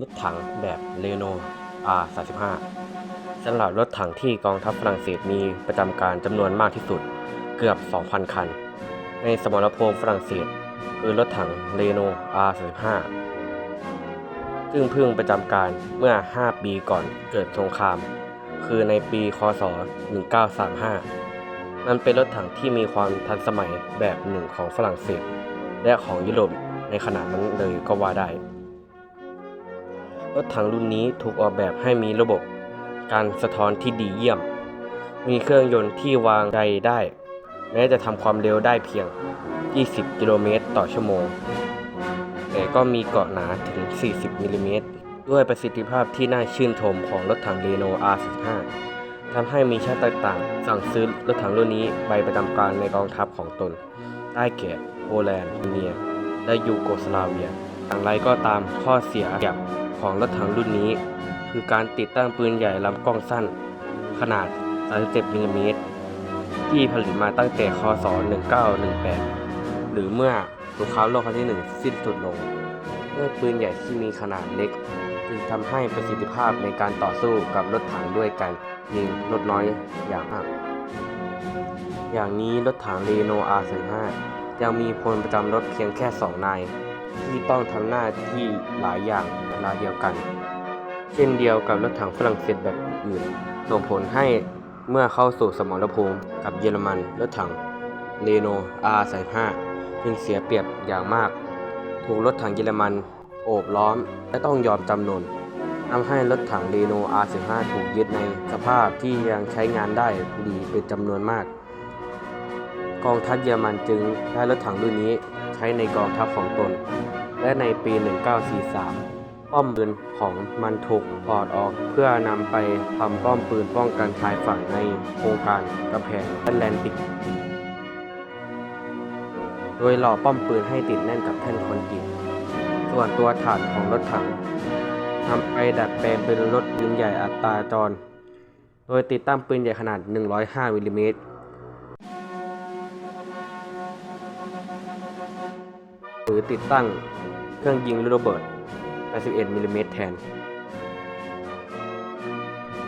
รถถังแบบเรโน R35 สำหรับรถถังที่กองทัพฝรั่งเศสมีประจำการจำนวนมากที่สุดเกือบ 2,000 คัน ในสมรภูมิฝรั่งเศสคือรถถังเรโน R35 ซึ่งเพิ่งประจำการเมื่อ 5 ปีก่อนเกิดสงคราม คือในปี คศ 1935 มันเป็นรถถังที่มีความทันสมัยแบบหนึ่งของฝรั่งเศส และของยุโรปในขณะนั้นเลยก็ว่าได้ รถถังรุ่นนี้ถูกออกแบบให้มีระบบ การสะท้อนที่ดีเยี่ยม มีเครื่องยนต์ที่วางใจได้ แม้จะทำความเร็วได้เพียง 20 กิโลเมตรต่อชั่วโมง แต่ก็มีเกาะหนาถึง 40 มิลลิเมตร ด้วยประสิทธิภาพที่น่าชื่นชมของรถถังเรโน R15 ทำให้มีชาติต่างๆ สั่งซื้อรถถังรุ่นนี้ไปประจำการในกองทัพของตน ได้แก่โปแลนด์เนียและยูโกสลาเวียอย่างไรก็ตามข้อเสียอย่าง ของรถถังรุ่นนี้ คือการติดตั้งปืนใหญ่ลำกล้องสั้น ขนาด 37มิลลิเมตรที่ผลิตมาตั้งแต่คศ 1918 หรือเมื่อสงครามโลกครั้งที่1สิ้นสุดลงเมื่อปืนใหญ่ที่มีขนาดเล็ก จึงทำให้ประสิทธิภาพในการต่อสู้กับรถถังด้วยกันยิงลดน้อยอย่างมากอย่างนี้รถถังเรโน R35 ยังมีพลประจำรถเพียงแค่ 2 นาย ที่ต้องทำหน้าที่หลายอย่างเวลาเดียวกัน เช่นเดียวกับรถถังฝรั่งเศสแบบอื่น ส่งผลให้เมื่อเข้าสู่สมรภูมิกับเยอรมันรถถังเรโน R35 จึงเสียเปรียบอย่างมาก ถูกรถถังเยอรมันโอบล้อมและต้องยอมจำนนทำให้รถถังเรโน R15 ถูกยึดในสภาพที่ยังใช้งานได้ดีเป็นจำนวนมาก กองทัพเยอรมันจึงได้รถถังรุ่นนี้ ใช้ในกองทัพของตน และในปี 1943 ป้อมปืนของมันถูกถอดออกเพื่อนำไปทำป้อมปืนป้องกันชายฝั่งในโครงการกระแพงแอตแลนติก โดยหล่อป้อมปืนให้ติดแน่นกับแท่นคอนกรีตส่วนตัวฐานของรถถังนำไปดัดแปลงเป็นรถปืนใหญ่อัตราจร โดยติดตั้งปืนใหญ่ขนาด 105มิลลิเมตร หรือติดตั้งเครื่องยิงลูกระเบิด 81มิลลิเมตรแทน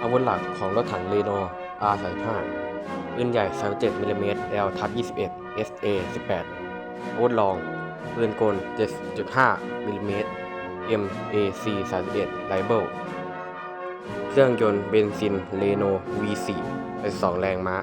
อาวุธหลักของรถถังเรโน R35 ปืนใหญ่ 37มิลลิเมตร L ทับ21 SA 18อาวุธรอง ปืนกล 7.5มิลลิเมตร MAC 31 r i f l e เครื่องยนต์เบนซินเรโน V4 เป็น2แรงม้า